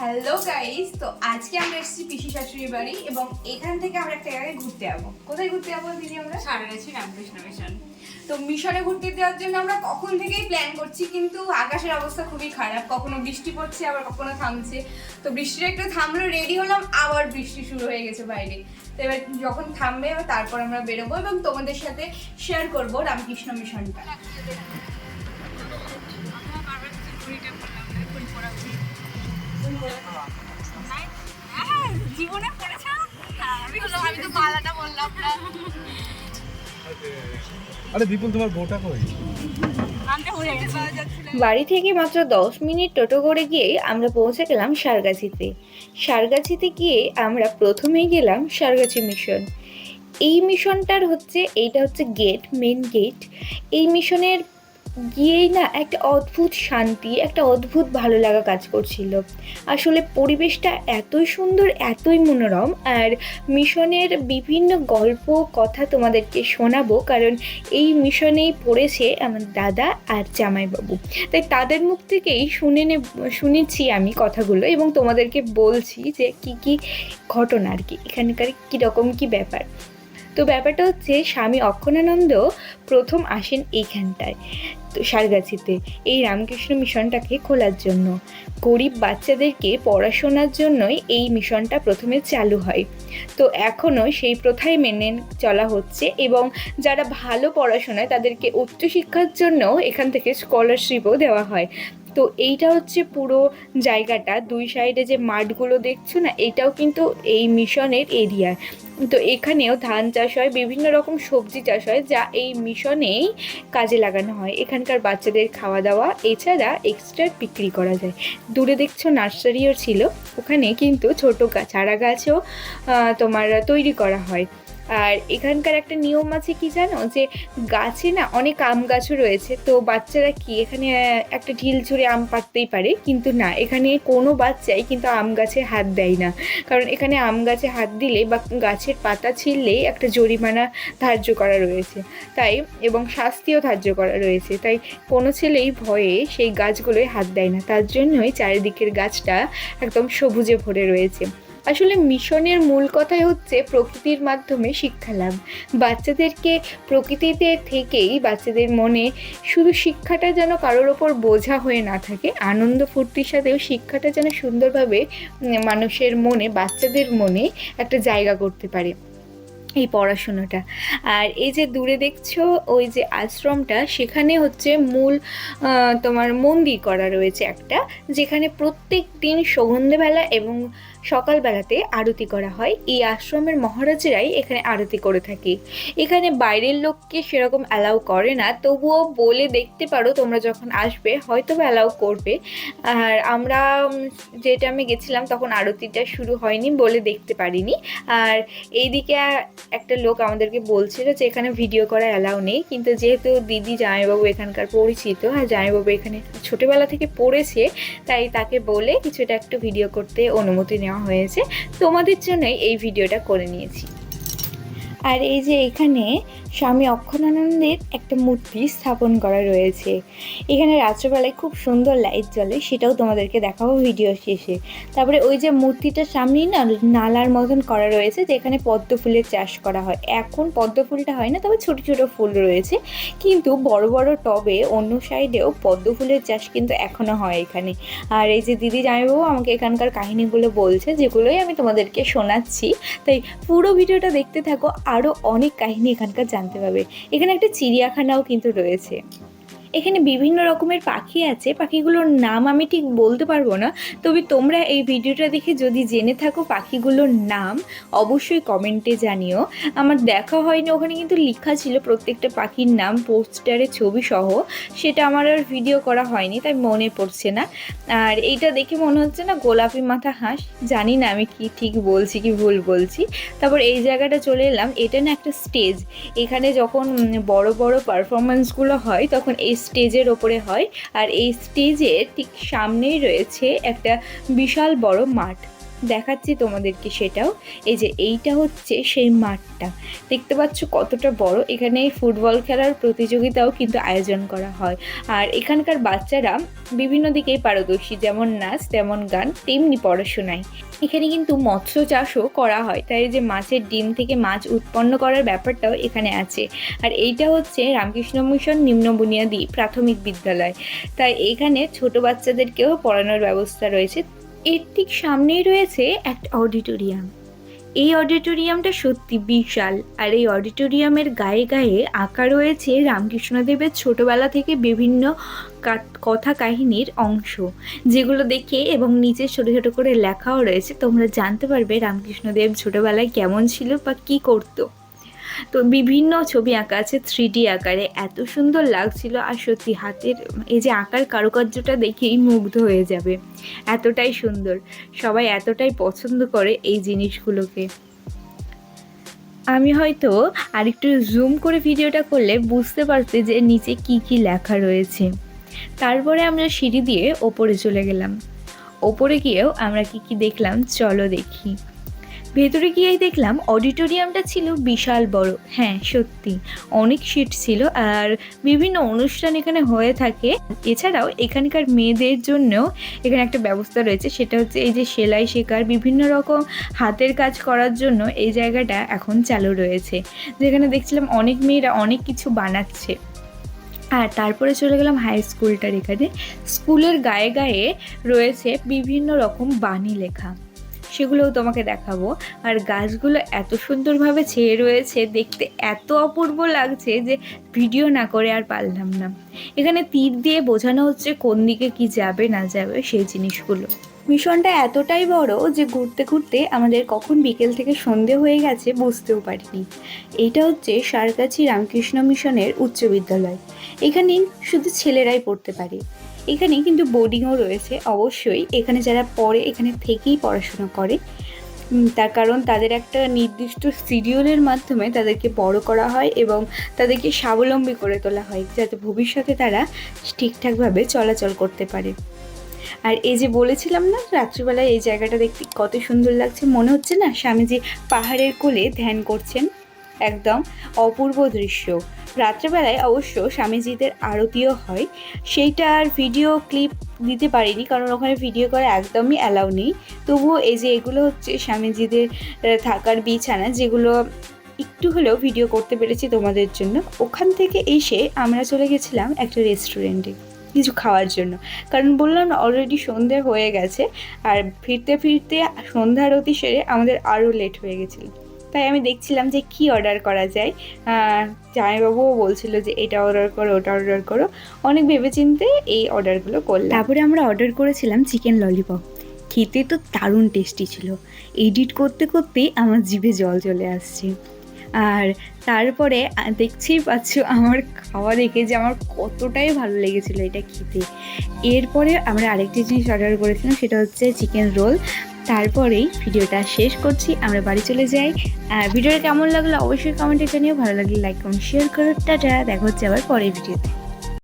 Hello guys তো আজকে আমরা এসেছি পিসি শাশুড়ির বাড়ি এবং এখান থেকে আমরা একটা জায়গায় ঘুরতে যাব। কোথায় ঘুরতে যাব দিদি আমরা? সারা সারাগাছি রামকৃষ্ণ মিশন তো মিশনে ঘুরতে যাওয়ার জন্য আমরা কখন থেকেই প্ল্যান করছি কিন্তু আকাশের অবস্থা খুবই খারাপ। কখনো বৃষ্টি পড়ছে আবার কখনো থামছে। তো বৃষ্টিটা একটু থামলো রেডি হলাম আবার বৃষ্টি শুরু হয়ে গেছে বাইরে। তো এবার যখন থামবে তারপর আমরা বেরোবো এবং তোমাদের সাথে শেয়ার করব রামকৃষ্ণ মিশনটা বাড়ি থেকে মাত্র দশ মিনিট টোটো করে গিয়ে আমরা পৌঁছে গেলাম সারগাছিতে। সারগাছিতে গিয়ে আমরা প্রথমেই গেলাম সারগাছি মিশন। এই মিশনটার হচ্ছে, এইটা হচ্ছে গেট মেন গেট এই মিশনের গিয়েই না একটা অদ্ভুত শান্তি, একটা অদ্ভুত ভালো লাগা কাজ করছিল। আসলে পরিবেশটা এতই সুন্দর, এতই মনোরম, আর মিশনের বিভিন্ন গল্প, কথা তোমাদেরকে শোনাবো, কারণ এই মিশনেই পড়েছে আমার দাদা আর জামাইবাবু। তাই তাদের মুখ থেকেই শুনে নে, শুনেছি আমি কথাগুলো এবং তোমাদেরকে বলছি যে কি কি ঘটনা আর কি, এখানকার কীরকম কি ব্যাপার। তো ব্যাপারটা হচ্ছে স্বামী অক্ষণানন্দ প্রথম আসেন এইখানটায়, তো সারগাছিতে এই রামকৃষ্ণ মিশনটাকে খোলার জন্য। গরিব বাচ্চাদেরকে পড়াশোনার জন্যই এই মিশনটা প্রথমে চালু হয়। তো এখনও সেই প্রথাই মেনে চলা হচ্ছে এবং যারা ভালো পড়াশোনায় তাদেরকে উচ্চশিক্ষার জন্য এখান থেকে স্কলারশিপও দেওয়া হয়। তো এইটা হচ্ছে পুরো জায়গাটা। দুই সাইডে যে মাঠগুলো দেখছ না, এটাও কিন্তু এই মিশনের এরিয়া। তো এখানেও ধান চাষ হয়, বিভিন্ন রকম সবজি চাষ হয়, যা এই মিশনেই কাজে লাগানো হয়। এখানকার বাচ্চাদের খাওয়া দাওয়া এছাড়া এক্সট্রা বিক্রি করা যায়। দূরে দেখছ নার্সারিও ছিল, ওখানে কিন্তু ছোটো চারা গাছও তোমার তৈরি করা হয়। আর এখানকার একটা নিয়ম আছে কি জানো? যে গাছে না অনেক আম গাছও রয়েছে। তো বাচ্চারা কি এখানে একটা ঢিল ছুঁড়ে আম পাড়তেই পারে। কিন্তু না, এখানে কোনো বাচ্চাই কিন্তু আম গাছে হাত দেয় না। কারণ এখানে আম গাছে হাত দিলে বা গাছের পাতা ছিঁড়লেই একটা জরিমানা ধার্য করা রয়েছে। তাই, এবং শাস্তিও ধার্য করা রয়েছে। তাই কোনো ছেলেই ভয়ে সেই গাছগুলোয় হাত দেয় না। তার জন্যই চারিদিকের গাছটা একদম সবুজে ভরে রয়েছে। আসলে মিশনের মূল কথাই হচ্ছে প্রকৃতির মাধ্যমে শিক্ষা লাভ। বাচ্চাদেরকে প্রকৃতিতে থেকেই বাচ্চাদের মনে শুধু শিক্ষাটা যেন কারোর ওপর বোঝা হয়ে না থাকে, আনন্দ ফুর্তির সাথেও শিক্ষাটা যেন সুন্দরভাবে মানুষের মনে, বাচ্চাদের মনে একটা জায়গা করতে পারে এই পড়াশোনাটা। আর এই যে দূরে দেখছ, ওই যে আশ্রমটা, সেখানে হচ্ছে মূল তোমার মন্দির করা রয়েছে একটা, যেখানে প্রত্যেক দিন সন্ধ্যেবেলা এবং সকালবেলাতে আরতি করা হয়। এই আশ্রমের মহারাজেরাই এখানে আরতি করে থাকে। এখানে বাইরের লোককে সেরকম অ্যালাউ করে না। তবুও বলে দেখতে পারো তোমরা যখন আসবে হয়তো বা অ্যালাউ করবে। আর আমরা যেটা আমি গেছিলাম তখন আরতিটা শুরু হয়নি বলে দেখতে পারিনি। আর এইদিকে একটা লোক আমাদেরকে বলছিল যে এখানে ভিডিও করা অ্যালাউ নেই। কিন্তু যেহেতু দিদি জামাইবাবু এখানকার পরিচিত, আর জামাইবাবু এখানে ছোটোবেলা থেকে পড়েছে, তাই তাকে বলে কিছুটা একটু ভিডিও করতে অনুমতি নেওয়া হয়েছে। তোমাদের জন্যই এই ভিডিওটা করে নিয়েছি। আর এই যে এখানে স্বামী অক্ষরানন্দের একটা মূর্তি স্থাপন করা রয়েছে। এখানে রাত্রেবেলায় খুব সুন্দর লাইট জ্বলে, সেটাও তোমাদেরকে দেখাবো ভিডিও শেষে। তারপরে ওই যে মূর্তিটার সামনেই না, নালার মতন করা রয়েছে, যেখানে পদ্ম ফুলের চাষ করা হয়। এখন পদ্ম ফুলটা হয় না, তবে ছোট ছোট ফুল রয়েছে। কিন্তু বড় বড় টবে অন্য সাইডেও পদ্ম ফুলের চাষ কিন্তু এখনও হয় এখানে। আর এই যে দিদি জামাইবাবু আমাকে এখানকার কাহিনীগুলো বলছে, যেগুলোই আমি তোমাদেরকে শোনাচ্ছি, তাই পুরো ভিডিওটা দেখতে থাকো। আরও অনেক কাহিনী এখানকার জানতে পারবে। এখানে একটা চিড়িয়াখানাও কিন্তু রয়েছে। এখানে বিভিন্ন রকমের পাখি আছে। পাখিগুলোর নাম আমি ঠিক বলতে পারব না। তবে তোমরা এই ভিডিওটা দেখে যদি জেনে থাকো পাখিগুলোর নাম, অবশ্যই কমেন্টে জানিও। আমার দেখা হয়নি, ওখানে কিন্তু লেখা ছিল প্রত্যেকটা পাখির নাম, পোস্টারে ছবি সহ। সেটা আমার আর ভিডিও করা হয়নি, তাই মনে পড়ছে না। আর এইটা দেখে মনে হচ্ছে না গোলাপি মাথা হাঁস। জানি না আমি কি ঠিক বলছি, কি ভুল বলছি। তারপর এই জায়গাটা চলে এলাম, এটা না একটা স্টেজ। এখানে যখন বড় বড় পারফরমেন্সগুলো হয়, তখন এই স্টেজের ওপরে হয়। আর এই স্টেজের ঠিক সামনেই রয়েছে একটা বিশাল বড় মাঠ। দেখাচ্ছি তোমাদেরকে সেটাও। এই যে এইটা হচ্ছে সেই মাঠটা। দেখতে পাচ্ছ কতটা বড়। এখানে ফুটবল খেলার প্রতিযোগিতাও কিন্তু আয়োজন করা হয়। আর এখানকার বাচ্চারা বিভিন্ন দিকেই পারদর্শী, যেমন নাচ, তেমন গান, তেমনি পড়াশোনায়। এখানে কিন্তু মৎস্য চাষও করা হয়। তাই যে মাছের ডিম থেকে মাছ উৎপন্ন করার ব্যাপারটাও এখানে আছে। আর এইটা হচ্ছে রামকৃষ্ণ মিশন নিম্ন বুনিয়াদী প্রাথমিক বিদ্যালয়। তাই এখানে ছোট বাচ্চাদেরকেও পড়ানোর ব্যবস্থা রয়েছে। এর ঠিক সামনেই রয়েছে একটা অডিটোরিয়াম। এই অডিটোরিয়ামটা সত্যি বিশাল, আর এই অডিটোরিয়ামের গায়ে গায়ে আঁকা রয়েছে রামকৃষ্ণদেবের ছোটবেলা থেকে বিভিন্ন কথা কাহিনীর অংশ, যেগুলো দেখে এবং নিচে ছোট ছোট করে লেখাও রয়েছে। তোমরা জানতে পারবে রামকৃষ্ণদেব ছোটবেলায় কেমন ছিল বা কি করতো। তো বিভিন্ন ছবি আঁকা আছে থ্রি আকারে। এত সুন্দর লাগছিল আর সত্যি হাতের এই যে আঁকার কারুকার্যটা দেখেই মুগ্ধ হয়ে যাবে। এতটাই সুন্দর। সবাই এতটাই পছন্দ করে এই জিনিসগুলোকে। আমি হয়তো আরেকটু জুম করে ভিডিওটা করলে বুঝতে পারতে যে নিচে কি কি লেখা রয়েছে। তারপরে আমরা সিঁড়ি দিয়ে ওপরে চলে গেলাম। ওপরে গিয়েও আমরা কি কি দেখলাম, চলো দেখি। ভেতরে গিয়েই দেখলাম অডিটোরিয়ামটা ছিল বিশাল বড়। হ্যাঁ সত্যি। অনেক সিট ছিল আর বিভিন্ন অনুষ্ঠান এখানে হয়ে থাকে। এছাড়াও এখানকার মেয়েদের জন্যও এখানে একটা ব্যবস্থা রয়েছে, সেটা হচ্ছে এই যে সেলাই শেখার বিভিন্ন রকম হাতের কাজ করার জন্য এই জায়গাটা এখন চালু রয়েছে। যেখানে দেখছিলাম অনেক মেয়েরা অনেক কিছু বানাচ্ছে। আর তারপরে চলে গেলাম হাই স্কুলটার এখানে। স্কুলের গায়ে গায়ে রয়েছে বিভিন্ন রকম বাণী লেখা। সেগুলোও তোমাকে দেখাবো। আর গাছগুলো এত সুন্দরভাবে ছেয়ে রয়েছে, দেখতে এত অপূর্ব লাগছে যে ভিডিও না করে আর পারলাম না। এখানে তীর দিয়ে বোঝানো হচ্ছে কোন দিকে কি যাবে, না যাবে সেই জিনিসগুলো। মিশনটা এতটাই বড় যে ঘুরতে ঘুরতে আমাদের কখন বিকেল থেকে সন্ধে হয়ে গেছে বুঝতেও পারিনি। এইটা হচ্ছে সারকাছি রামকৃষ্ণ মিশনের উচ্চ বিদ্যালয়। এখানে শুধু ছেলেরাই পড়তে পারে। এখানে কিন্তু বোর্ডিংও রয়েছে, অবশ্যই। এখানে যারা পড়ে, এখানে থেকেই পড়াশোনা করে। তার কারণ তাদের একটা নির্দিষ্ট সিডিউলের মাধ্যমে তাদেরকে বড় করা হয় এবং তাদেরকে স্বাবলম্বী করে তোলা হয়, যাতে ভবিষ্যতে তারা ঠিকঠাকভাবে চলাচল করতে পারে। আর এই যে বলেছিলাম না, রাত্রিবেলায় এই জায়গাটা দেখতে কত সুন্দর লাগছে, মনে হচ্ছে না স্বামীজি পাহাড়ের কোলে ধ্যান করছেন? একদম অপূর্ব দৃশ্য। রাত্রেবেলায় অবশ্য স্বামীজিদের আরতিও হয়। সেইটা আর ভিডিও ক্লিপ দিতে পারিনি, কারণ ওখানে ভিডিও করা একদমই অ্যালাউ নেই। তবুও এই যে এগুলো হচ্ছে স্বামীজিদের থাকার বিছানা, যেগুলো একটু হলেও ভিডিও করতে পেরেছি তোমাদের জন্য। ওখান থেকে এসে আমরা চলে গেছিলাম একটা রেস্টুরেন্টে কিছু খাওয়ার জন্য। কারণ বললাম অলরেডি সন্ধে হয়ে গেছে, আর ফিরতে ফিরতে সন্ধ্যা আরতি সেরে আমাদের আরও লেট হয়ে গেছিল। তাই আমি দেখছিলাম যে কি অর্ডার করা যায়। জামাইবাবুও বলছিল যে এটা অর্ডার করো ওটা অর্ডার করো। অনেক ভেবেচিন্তে এই অর্ডারগুলো করলাম। তারপরে আমরা অর্ডার করেছিলাম চিকেন ললিপপ খেতে তো দারুণ টেস্টি ছিল। এডিট করতে করতেই আমার জিভে জল চলে আসছে। আর তারপরে আহ, দেখছেই পাচ্ছ আমার খাওয়া দেখে যে আমার কতটাই ভালো লেগেছিলো এটা খেতে। এরপরে আমরা আরেকটি জিনিস অর্ডার করেছিলাম সেটা হচ্ছে চিকেন রোল তারপরেই ভিডিওটা শেষ করছি, আমরা বাড়ি চলে যাই। ভিডিওটা কেমন লাগল অবশ্যই কমেন্টে জানিও, ভালো লাগলে লাইক কমেন্ট শেয়ার করো, টাটা, দেখা হচ্ছে আবার পরের ভিডিওতে।